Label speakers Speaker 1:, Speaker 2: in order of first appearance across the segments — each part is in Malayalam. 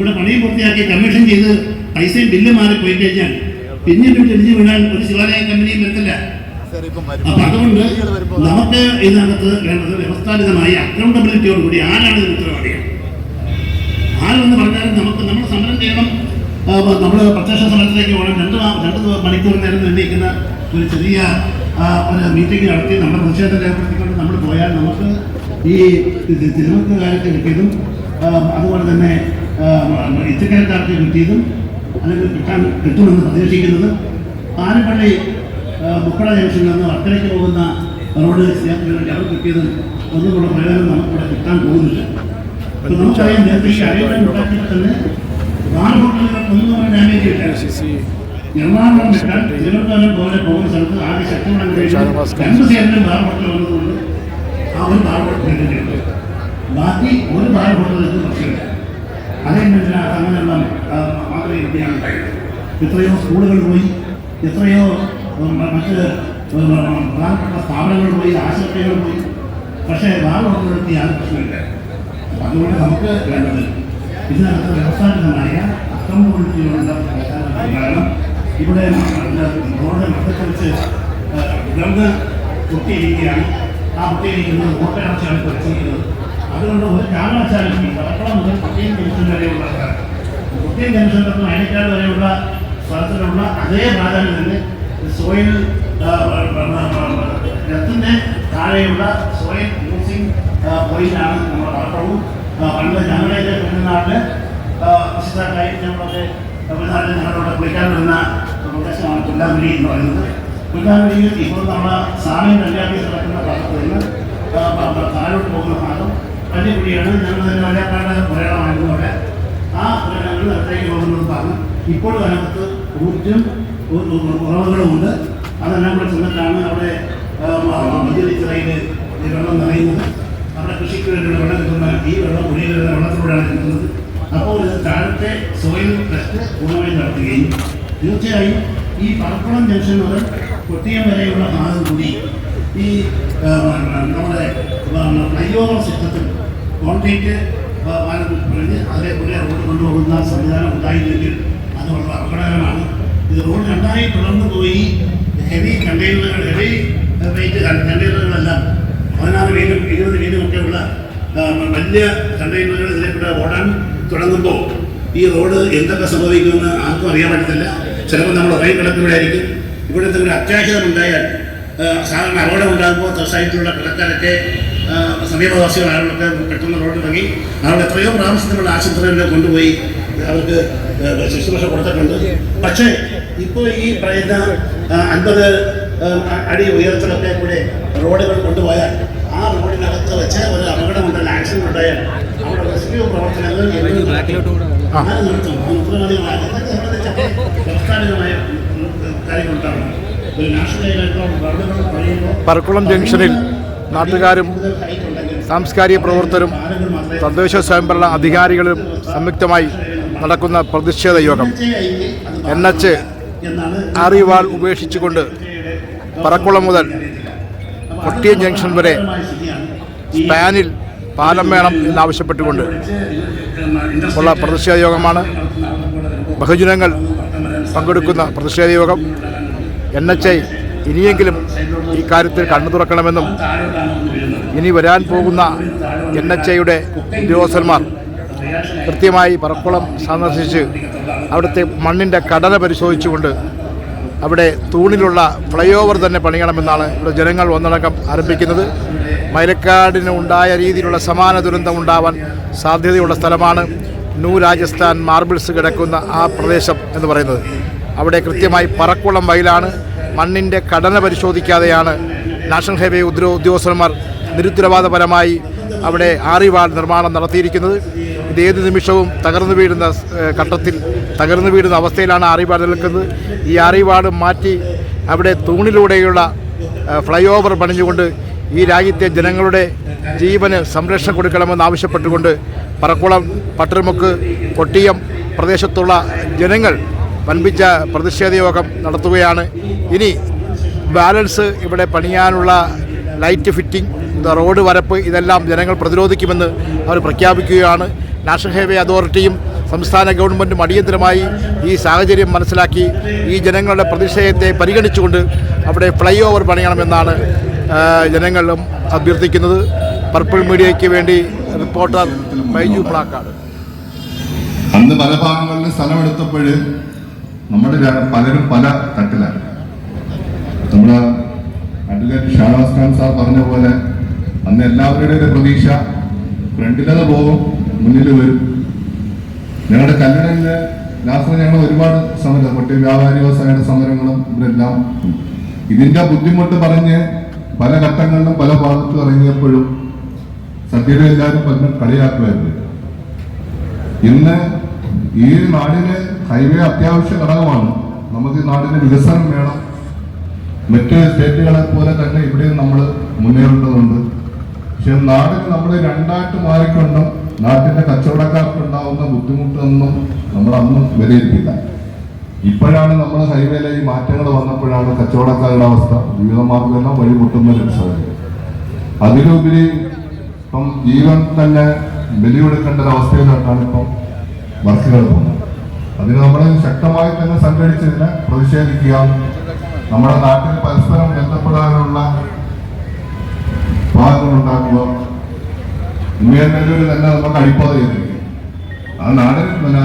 Speaker 1: കമ്മീഷൻ ചെയ്ത് പൈസയും ബില്ല് മാറി പോയി കഴിഞ്ഞാൽ പിന്നീട് തിരിഞ്ഞു വീണാൽ ഒരു ശിവാലയ കമ്പനിയും വരത്തില്ല. അപ്പൊ അതുകൊണ്ട് നമുക്ക് ഇതിനകത്ത് വേണ്ടത് വ്യവസ്ഥാപിതമായി അക്കൗണ്ടബിലിറ്റിയോട് കൂടി ആരാണ് ഇതിന് ഉത്തരവാദികൾ? ആരെന്ന് പറഞ്ഞാലും നമുക്ക് നമ്മൾ സമരം ചെയ്യണം. നമ്മൾ പ്രത്യക്ഷ സമരത്തിലേക്ക് പോകണം. രണ്ട് രണ്ട് മണിക്കൂർ നേരം നിർണയിക്കുന്ന ഒരു ചെറിയ ഒരു മീറ്റിംഗ് നടത്തി നമ്മുടെ പ്രതിഷേധം രേഖപ്പെടുത്തിക്കൊണ്ട് നമ്മൾ പോയാൽ നമുക്ക് ഈ തി- തിരുവനന്തപുരക്കാർക്ക് കിട്ടിയതും അതുപോലെ തന്നെ ഇത്തക്കാർക്ക് കിട്ടിയതും അല്ലെങ്കിൽ കിട്ടാൻ കിട്ടുമെന്ന് പ്രതീക്ഷിക്കുന്നത് ആനപ്പള്ളി മുക്കട ജംഗ്ഷനിൽ നിന്ന് വർക്കലയ്ക്ക് പോകുന്ന റോഡ് വേണ്ടി അവർ കിട്ടിയതും ഒന്നുമുള്ള പ്രയോജനം നമുക്കിവിടെ കിട്ടാൻ പോകുന്നില്ല. നമുക്കറിയാം നേരത്തെ ഈ ഉണ്ടാക്കിയിട്ട് തന്നെ ബാർ ഹോട്ടലുകൾക്കൊന്നും ഡാമേജ് ഇല്ല എറണാകുളം വിട്ടാൽ തിരുവനന്തപുരം പോലെ പോകുന്ന സ്ഥലത്ത് ആകെ ശക്തമായ രണ്ട് സൈഡിലും ബാർ ഹോട്ടൽ വന്നതുകൊണ്ട് ആ ഒരു ബാർ ബാക്കി ഒരു ബാർ ഹോട്ടലും പ്രശ്നമില്ല അങ്ങനെയുള്ള ആ, മാത്രമേ ഇന്ത്യയാണ് ഉണ്ടായത് എത്രയോ സ്കൂളുകൾ പോയി എത്രയോ മറ്റ് സ്ഥാപനങ്ങൾ പോയി ആശുപത്രികൾ പോയി. പക്ഷേ ബാർ നിർത്തി ആ പ്രശ്നമില്ല അതുകൊണ്ട് നമുക്ക് വേണ്ടത് ഇതിനകത്ത് വ്യവസ്ഥാപിതമായ അക്കൗണ്ടബിലിറ്റിയുള്ള കാരണം ഇവിടെ റോഡ് മറ്റക്കുറിച്ച് വെച്ച് ഗർഭ കുട്ടിയിരിക്കുകയാണ് ആ കുട്ടിയിരിക്കുന്നത് ഓട്ടയടച്ചാണ് വെച്ചിരിക്കുന്നത് അതുകൊണ്ട് ഒരു കാരണവശാലും ഈ കടപ്പുറം മുതൽ കുട്ടിയും ജംഗ്ഷൻ വരെയുള്ള കുട്ടിയും ജംഗ്ഷൻ തൊട്ട് വരെയുള്ള സ്ഥലത്തിലുള്ള അതേ പ്രാധാന്യം തന്നെ സോയിൽ എർത്തിന്റെ താഴെയുള്ള സോയിൽ യൂസിങ് പോയിന്റാണ് നമ്മുടെ ആ, പണ്ട് ഞങ്ങളുടെയൊക്കെ തമിഴ്നാട്ടിൽ വിശുദ്ധമായി ഞങ്ങളൊക്കെ തമിഴ്നാട്ടിൽ ഞങ്ങളോട് കുളിക്കാൻ വരുന്ന പ്രദേശമാണ് പുല്ലാങ്കുഴി എന്ന് പറയുന്നത്. പുല്ലാങ്കുഴിയിൽ ഇപ്പോൾ നമ്മുടെ സാമി കല്യാണത്തിൽ നടക്കുന്ന ഭാഗത്ത് നിന്ന് താഴോട്ട് പോകുന്ന ഭാഗം കല്ലിക്കുഴിയാണ് ഞങ്ങൾ തന്നെ വലയാക്കാട് പുരാണമായിരുന്നവിടെ ആ പുരാണങ്ങൾ അത്രയും പോകുന്നത് പറഞ്ഞു. ഇപ്പോഴും അതിനകത്ത് ഊർജം ഉറവുകളുമുണ്ട്. അതെല്ലാം കൂടെ ചെന്നിട്ടാണ് അവിടെ മധ്യലിച്ചിറയിൽ വെള്ളം നിറയുന്നത്. അവിടെ കൃഷിക്ക് വേണ്ടിയുള്ള വെള്ളം കിട്ടുന്ന ഈ വെള്ളം കുടിയിലുള്ള വെള്ളത്തിലൂടെയാണ് കിട്ടുന്നത് അപ്പോൾ ഇത് താഴത്തെ സോയിൽ ടെസ്റ്റ് പൂർണമായും നടത്തുകയും തീർച്ചയായും ഈ പറക്കുളം ജംഗ്ഷൻ മുതൽ കൊട്ടിയം വരെയുള്ള ഭാഗം കൂടി ഈ നമ്മുടെ ഫ്ലൈഓവർ സിസ്റ്റത്തിൽ കോൺക്രീറ്റ് പറഞ്ഞ് അതേപോലെ റോഡ് കൊണ്ടുപോകുന്ന സംവിധാനം ഉണ്ടായില്ലെങ്കിൽ അത് വളരെ അപകടകരമാണ്. ഇത് റോഡ് രണ്ടായി പിളർന്നു പോയി. ഹെവി കണ്ടെയ്നറുകൾ ഹെവി വെയിറ്റ് കണ്ടെയ്നറുകളെല്ലാം പതിനാറ് വീലും ഇരുപത് മീനും ഒക്കെ ഉള്ള വലിയ കണ്ടെയ്നറുകൾ ഇതിലേക്കൂടെ ഓടാൻ തുടങ്ങുമ്പോൾ ഈ റോഡ് എന്തൊക്കെ സംഭവിക്കുമെന്ന് ആർക്കും അറിയാൻ പറ്റത്തില്ല. ചിലപ്പോൾ നമ്മൾ ഒരേ കിടക്കുമ്പോഴായിരിക്കും ഇവിടെ എന്തെങ്കിലും അത്യാഹിതം ഉണ്ടായാൽ സാധാരണ അപകടം ഉണ്ടാകുമ്പോൾ സൊസൈറ്റിയിലുള്ള കിടക്കാരൊക്കെ സമീപവാസികൾ ആളുകളൊക്കെ പെട്ടെന്ന് റോഡിൽ ഇറങ്ങി അവിടെ എത്രയോ പ്രാവശ്യത്തിലുള്ള ആശുപത്രികളിൽ കൊണ്ടുപോയി അവർക്ക് ശുശ്രൂഷ കൊടുത്തിട്ടുണ്ട് പക്ഷേ ഇപ്പോൾ ഈ പറയുന്ന അൻപത് അടി ഉയരത്തിലൊക്കെ കൂടെ റോഡുകൾ കൊണ്ടുപോയാൽ ആ റോഡിനകത്ത് വെച്ച് ഒരു അപകടമുണ്ടല്ല ആക്സിഡന്റ് ഉണ്ടായാൽ അവിടെ റെസ്ക്യൂ പ്രവർത്തനങ്ങൾ എന്നും ആര് നടത്തും? അത് ഉത്തരവാദികളായ അതൊക്കെ സംബന്ധിച്ചൊക്കെ വ്യവസ്ഥാപിതമായ കാര്യങ്ങളുണ്ടാവണം ഒരു നാഷണൽ ഹൈവേക്കോ റോഡുകൾ പണിയുമ്പോൾ
Speaker 2: പറക്കുളം ജംഗ്ഷനിൽ നാട്ടുകാരും സാംസ്കാരിക പ്രവർത്തകരും തദ്ദേശ സ്വയംഭരണ അധികാരികളും സംയുക്തമായി നടക്കുന്ന പ്രതിഷേധ യോഗം. എൻ എച്ച് ആറിവാൾ ഉപേക്ഷിച്ചുകൊണ്ട് പറക്കുളം മുതൽ കൊട്ടിയം ജംഗ്ഷൻ വരെ സ്പാനിൽ പാലം വേണം എന്നാവശ്യപ്പെട്ടുകൊണ്ട് ഉള്ള പ്രതിഷേധ യോഗമാണ് ബഹുജനങ്ങൾ പങ്കെടുക്കുന്ന പ്രതിഷേധ യോഗം. എൻ എച്ച് ഐ ഇനിയെങ്കിലും ഈ കാര്യത്തിൽ കണ്ണു തുറക്കണമെന്നും ഇനി വരാൻ പോകുന്ന എൻ എച്ച് ഐയുടെ ഉദ്യോഗസ്ഥന്മാർ കൃത്യമായി പറക്കുളം സന്ദർശിച്ച് അവിടുത്തെ മണ്ണിന്റെ ഘടന പരിശോധിച്ചുകൊണ്ട് അവിടെ തൂണിലുള്ള ഫ്ലൈ ഓവർ തന്നെ പണിയണമെന്നാണ് ഇവിടെ ജനങ്ങൾ ഒന്നടക്കം ആരംഭിക്കുന്നത്. മൈലക്കാടിന് ഉണ്ടായ രീതിയിലുള്ള സമാന ദുരന്തം ഉണ്ടാവാൻ സാധ്യതയുള്ള സ്ഥലമാണ് ന്യൂ രാജസ്ഥാൻ മാർബിൾസ് കിടക്കുന്ന ആ പ്രദേശം എന്ന് പറയുന്നത്. അവിടെ കൃത്യമായി പറക്കുളം വയലാണ്. മണ്ണിന്റെ ഘടന പരിശോധിക്കാതെയാണ് നാഷണൽ ഹൈവേ ഉദ്രോ ഉദ്യോഗസ്ഥന്മാർ നിരുത്തരവാദപരമായി അവിടെ ആറിവാൾ നിർമ്മാണം നടത്തിയിരിക്കുന്നത്. ഇത് ഏത് നിമിഷവും തകർന്നു വീഴുന്ന ഘട്ടത്തിൽ തകർന്നു വീഴുന്ന അവസ്ഥയിലാണ് ആറിവാട് നിൽക്കുന്നത്. ഈ ആറിവാട് മാറ്റി അവിടെ തൂണിലൂടെയുള്ള ഫ്ലൈ ഓവർ പണിഞ്ഞുകൊണ്ട് ഈ രാജ്യത്തെ ജനങ്ങളുടെ ജീവന് സംരക്ഷണം കൊടുക്കണമെന്ന് ആവശ്യപ്പെട്ടുകൊണ്ട് പറക്കുളം പട്ടർമുക്ക് കൊട്ടിയം പ്രദേശത്തുള്ള ജനങ്ങൾ വൻപിച്ച പ്രതിഷേധ യോഗം നടത്തുകയാണ്. ഇനി ബാലൻസ് ഇവിടെ പണിയാനുള്ള ലൈറ്റ് ഫിറ്റിംഗ് റോഡ് വരപ്പ് ഇതെല്ലാം ജനങ്ങൾ പ്രതിരോധിക്കുമെന്ന് അവർ പ്രഖ്യാപിക്കുകയാണ്. നാഷണൽ ഹൈവേ അതോറിറ്റിയും സംസ്ഥാന ഗവൺമെന്റും അടിയന്തരമായി ഈ സാഹചര്യം മനസ്സിലാക്കി ഈ ജനങ്ങളുടെ പ്രതിഷേധത്തെ പരിഗണിച്ചുകൊണ്ട് അവിടെ ഫ്ലൈ ഓവർ പണിയണമെന്നാണ് ജനങ്ങളും അഭ്യർത്ഥിക്കുന്നത്. പർപ്പിൾ മീഡിയയ്ക്ക് വേണ്ടി റിപ്പോർട്ടർ മൈജു പ്ലാക്കാട്.
Speaker 3: അന്ന് പല ഭാഗങ്ങളിലും സ്ഥലമെടുത്തപ്പോൾ നമ്മുടെ പലരും പല തട്ടിലാണ്. നമ്മുടെ അഡ്വക്കേറ്റ് ഷാനവാസ് ഖാൻ സാർ പറഞ്ഞ പോലെ അന്ന് എല്ലാവരുടെയും ഒരു പ്രതീക്ഷ ഫ്രണ്ടിലത് പോകും മുന്നിൽ വരും. ഞങ്ങളുടെ കല്ലടയിൽ ലാസ്റ്റ് ഞങ്ങൾ ഒരുപാട് സമരം മറ്റേ വ്യാപാരി വ്യവസായയുടെ സമരങ്ങളും ഇവരെല്ലാം. ഇതിന്റെ ബുദ്ധിമുട്ട് പറഞ്ഞ് പല ഘട്ടങ്ങളിലും പല ഭാഗത്തും ഇറങ്ങിയപ്പോഴും സദ്യയുടെ എല്ലാവരും പലരും കളിയാക്കുമായിരുന്നു. ഇന്ന് ഈ നാടിന് ഹൈവേ അത്യാവശ്യ ഘടകമാണ്. നമുക്ക് ഈ നാടിന് വികസനം വേണം. മറ്റ് സ്റ്റേറ്റുകളെ പോലെ തന്നെ ഇവിടെയും നമ്മൾ മുന്നേറേണ്ടതുണ്ട്. പക്ഷെ നാടിന് നമ്മൾ രണ്ടായിട്ട് മാറിക്കൊണ്ടും നാട്ടിന്റെ കച്ചവടക്കാർക്ക് ഉണ്ടാവുന്ന ബുദ്ധിമുട്ടൊന്നും നമ്മൾ അന്നും വിലയിരുത്തില്ല ഇപ്പോഴാണ് നമ്മൾ ഹൈവേയിലെ ഈ മാറ്റങ്ങൾ വന്നപ്പോഴാണ് കച്ചവടക്കാരുടെ അവസ്ഥ ജീവിതമാർഗമെല്ലാം വഴിമുട്ടുന്ന സാഹചര്യം അതിലുപരി ഇപ്പം ജീവൻ തന്നെ ബലിയെടുക്കേണ്ട ഒരു അവസ്ഥയിലോട്ടാണ് ഇപ്പം വർക്കുകൾ പോകുന്നത് അതിന് നമ്മൾ ശക്തമായി തന്നെ സംഘടിച്ചതിന് പ്രതിഷേധിക്കുക. നമ്മുടെ നാട്ടിൽ പരസ്പരം ബന്ധപ്പെടാനുള്ള ഉണ്ടാക്കുക. ഉമ്മയന്നല്ലൂർ തന്നെ നമുക്ക് അടിപ്പാത ആ നാടിന് പിന്നെ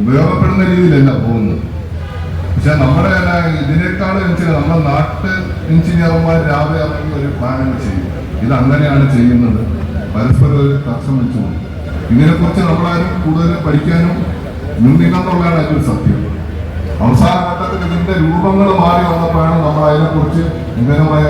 Speaker 3: ഉപയോഗപ്പെടുന്ന രീതിയിലല്ല പോകുന്നത്. പക്ഷെ നമ്മുടെ ഇതിനേക്കാളും എഞ്ചിനീയർ നമ്മുടെ നാട്ട് എഞ്ചിനീയർമാർ രാവിലെ ഇറങ്ങി ഒരു പ്ലാനിങ് ചെയ്യും. ഇത് അങ്ങനെയാണ് ചെയ്യുന്നത്. പരസ്പരം ഒരു തർക്കം വെച്ചു ഇതിനെക്കുറിച്ച് നമ്മളാരും കൂടുതൽ പഠിക്കാനും മുന്നില്ലെന്നുള്ളതാണ് ഒരു സത്യം. അവസാന ഘട്ടത്തിൽ ഇതിന്റെ രൂപങ്ങൾ മാറി വന്നപ്പോഴാണ് നമ്മൾ അതിനെക്കുറിച്ച് വിവരമായ